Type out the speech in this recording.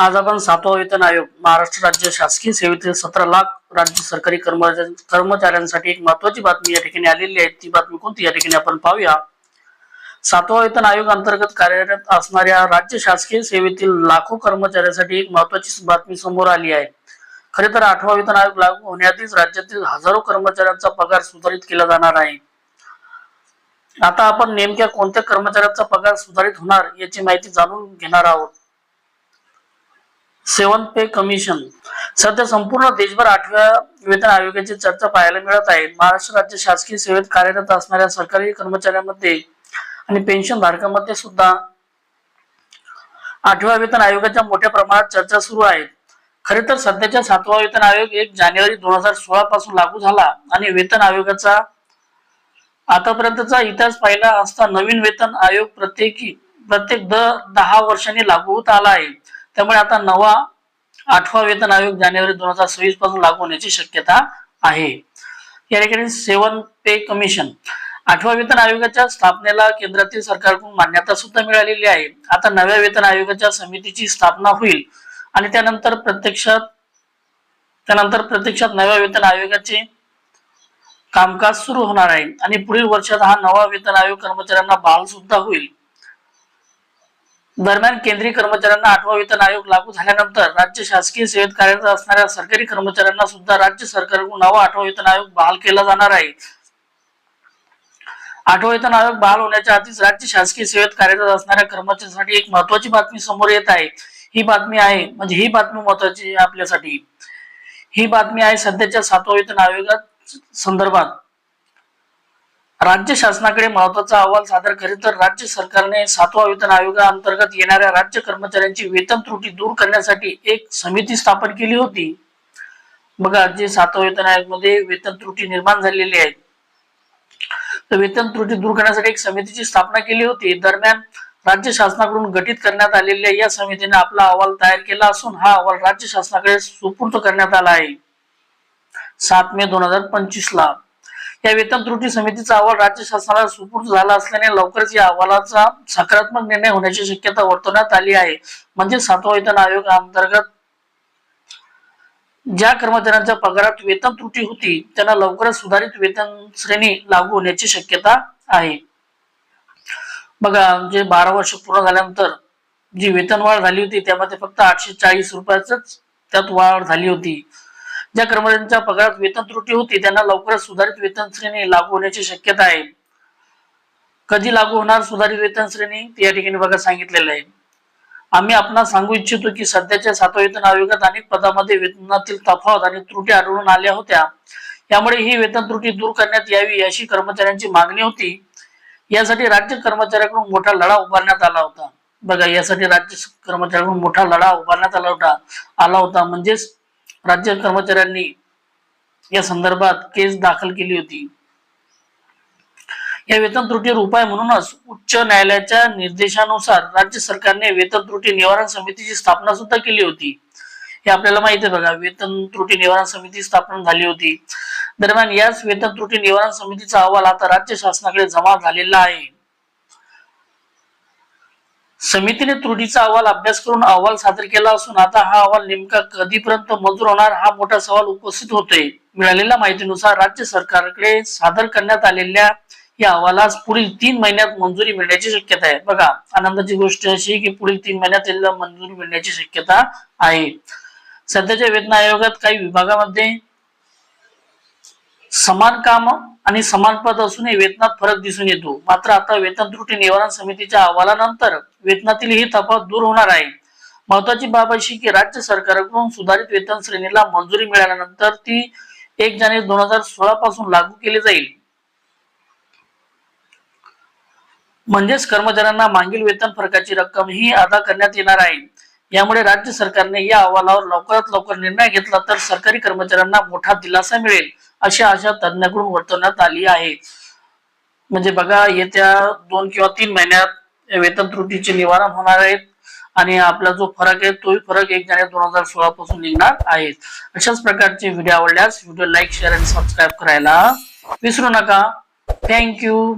आज आपण सातवा वेतन आयोग महाराष्ट्र राज्य शासकीय सेवेतील सतरा लाख राज्य सरकारी कर्मचाऱ्यांसाठी एक महत्वाची बातमी या ठिकाणी आलेली आहे. ती बातमी कोणती? या ठिकाणी आपण पाहूया. सातवा वेतन आयोग अंतर्गत कार्यरत असणाऱ्या राज्य शासकीय सेवेतील लाखो कर्मचाऱ्यांसाठी एक महत्वाची बातमी समोर आली आहे. खरे तर आठवा वेतन आयोग लागू होण्याआधीच राज्यातील हजारो कर्मचाऱ्यांचा पगार सुधारित केला जाणार आहे. आता आपण नेमक्या कोणत्या कर्मचाऱ्यांचा पगार सुधारित होणार याची माहिती जाणून घेणार आहोत. Seven pay commission. सध्या संपूर्ण देशभर आठव्या वेतन आयोगाची चर्चा पाहायला मिळत आहे. महाराष्ट्र राज्य शासकीय सेवेत कार्यरत असणाऱ्या सरकारी कर्मचाऱ्यांमध्ये आणि पेन्शन धारकांमध्ये सुद्धा आठव्या वेतन आयोगाच्या मोठ्या प्रमाणात चर्चा सुरू आहेत खरे तर सध्याच्या सातवा वेतन आयोग एक जानेवारी दोन हजार सोळा पासून लागू झाला आणि वेतन आयोगाचा आतापर्यंतचा इतिहास पाहिला असता नवीन वेतन आयोग प्रत्येकी प्रत्येक दर दहा वर्षांनी लागू होत आला आहे. त्यामुळे आता नवा आठवा वेतन आयोग जानेवारी दोन हजार सव्वीसपासून लागू होण्याची शक्यता आहे. या ठिकाणी सेवन पे कमिशन. आठव्या वेतन आयोगाच्या स्थापनेला केंद्रातील सरकारकडून मान्यता सुद्धा मिळालेली आहे. आता नव्या वेतन आयोगाच्या समितीची स्थापना होईल आणि त्यानंतर प्रत्यक्षात त्यानंतर प्रत्यक्षात नव्या वेतन आयोगाचे कामकाज सुरू होणार आहे. आणि पुढील वर्षात हा नवा वेतन आयोग कर्मचाऱ्यांना बहाल सुद्धा होईल. दरम्यान केंद्रीय कर्मचाऱ्यांना आठवा वेतन आयोग लागू झाल्यानंतर राज्य शासकीय सेवेत कार्यरत असणाऱ्या सरकारी कर्मचाऱ्यांना सुद्धा राज्य सरकारकडून नवा आठवा वेतन आयोग बहाल केला जाणार आहे. आठवा वेतन आयोग बहाल होण्याच्या आधीच राज्य शासकीय सेवेत कार्यरत असणाऱ्या कर्मचाऱ्यांसाठी एक महत्वाची बातमी समोर येत आहे. ही बातमी आहे म्हणजे ही बातमी महत्वाची आपल्यासाठी. ही बातमी आहे सध्याच्या सातवा वेतन आयोगात संदर्भात. राज्य शासनाकडे महत्त्वाचा अहवाल सादर करीत तर राज्य सरकारने सातवा वेतन आयोगाअंतर्गत येणाऱ्या राज्य कर्मचाऱ्यांची वेतन त्रुटी दूर करण्यासाठी एक समिती स्थापन केली होती. बघा जे सातवा वेतन आयोगामध्ये वेतन त्रुटी निर्माण झालेली आहे. तर वेतन त्रुटी दूर करण्यासाठी एक समितीची स्थापना केली होती. दरम्यान राज्य शासनाकडून गठीत करण्यात आलेल्या या समितीने आपला अहवाल तयार केला असून हा अहवाल राज्य शासनाकडे सुपूर्द करण्यात आला आहे. सात मे दोन हजार पंचवीस ला या वेतन त्रुटी समितीचा अहवाल राज्य शासनाला सुपूर्द झाला असल्याने लवकरच या अहवालाचा सकारात्मक निर्णय होण्याची शक्यता वर्तवण्यात आली आहे. म्हणजे सातवा वेतन आयोग अंतर्गत ज्या कर्मचाऱ्यांच्या पगारात वेतन त्रुटी होती त्यांना लवकरच सुधारित वेतन श्रेणी लागू होण्याची शक्यता आहे. बघा जे बारा वर्ष पूर्ण झाल्यानंतर जी वेतन वाढ झाली होती त्यामध्ये फक्त आठशे चाळीस रुपयाच त्यात वाढ झाली होती. ज्या कर्मचाऱ्यांच्या पगारात वेतन त्रुटी होती त्यांना लवकरच सुधारित वेतन श्रेणी लागू होण्याची शक्यता आहे. कधी लागू होणार सुधारित वेतन श्रेणी ते या ठिकाणी बघा सांगितलेलं आहे. आम्ही आपण सांगू इच्छितो की सध्याच्या सातव्या वेतन आयोगात अनेक पदामध्ये वेतनातील तफावत आणि त्रुटी आढळून आल्या होत्या. यामुळे ही वेतन त्रुटी दूर करण्यात यावी अशी कर्मचाऱ्यांची मागणी होती. यासाठी राज्य कर्मचाऱ्याकडून मोठा लढा उभारण्यात आला होता. बघा यासाठी राज्य कर्मचाऱ्याकडून मोठा लढा उभारण्यात आला होता. आला होता म्हणजेच राज्य कर्मचाऱ्यांनी या संदर्भात केस दाखल केली होती. या वेतन त्रुटीवर उपाय म्हणूनच उच्च न्यायालयाच्या निर्देशानुसार राज्य सरकारने वेतन त्रुटी निवारण समितीची स्थापना सुद्धा केली होती. हे आपल्याला माहिती आहे बघा वेतन त्रुटी निवारण समिती स्थापना झाली होती. दरम्यान याच वेतन त्रुटी निवारण समितीचा अहवाल आता राज्य शासनाकडे जमा झालेला आहे. समितीने त्रुटीचा अहवाल अभ्यास करून अहवाल सादर केला असून आता हा अहवाल नेमका कधीपर्यंत मंजूर होणार हा मोठा सवाल उपस्थित होतोय. मिळालेल्या माहितीनुसार राज्य सरकारकडे सादर करण्यात आलेल्या या अहवालास पुढील तीन महिन्यात मंजुरी मिळण्याची शक्यता आहे. बघा आनंदाची गोष्ट अशी की पुढील तीन महिन्यात याला मंजुरी मिळण्याची शक्यता आहे. सध्याच्या वेतन आयोगात काही विभागामध्ये समान काम आणि समान पद असूनही वेतनात फरक दिसून येतो. मात्र आता वेतन त्रुटी निवारण समितीच्या अहवालानंतर वेतनातील ही तफावत दूर होणार आहे. महत्वाची बाब अशी की राज्य सरकारकडून सुधारित वेतन श्रेणीला मंजुरी मिळाल्यानंतर ती एक जानेवारी दोन हजार सोळा पासून लागू केली जाईल. म्हणजेच कर्मचाऱ्यांना मागील वेतन फरकाची रक्कम ही अदा करण्यात येणार आहे. यामुळे राज्य सरकारने या अहवालावर लवकरात लवकर निर्णय घेतला तर सरकारी कर्मचाऱ्यांना मोठा दिलासा मिळेल अशी आशा तज्ञाकडून वर्तवण्यात आली आहे. म्हणजे बघा येत्या दोन किंवा तीन महिन्यात वेतन त्रुटीचे निवारण होणार आहेत. आणि आपला जो फरक आहे तोही फरक एक जानेवारी दोन हजार सोळा पासून निघणार आहे. अशाच प्रकारचे व्हिडिओ आवडल्यास व्हिडिओ लाईक शेअर आणि सबस्क्राईब करायला विसरू नका. थँक्यू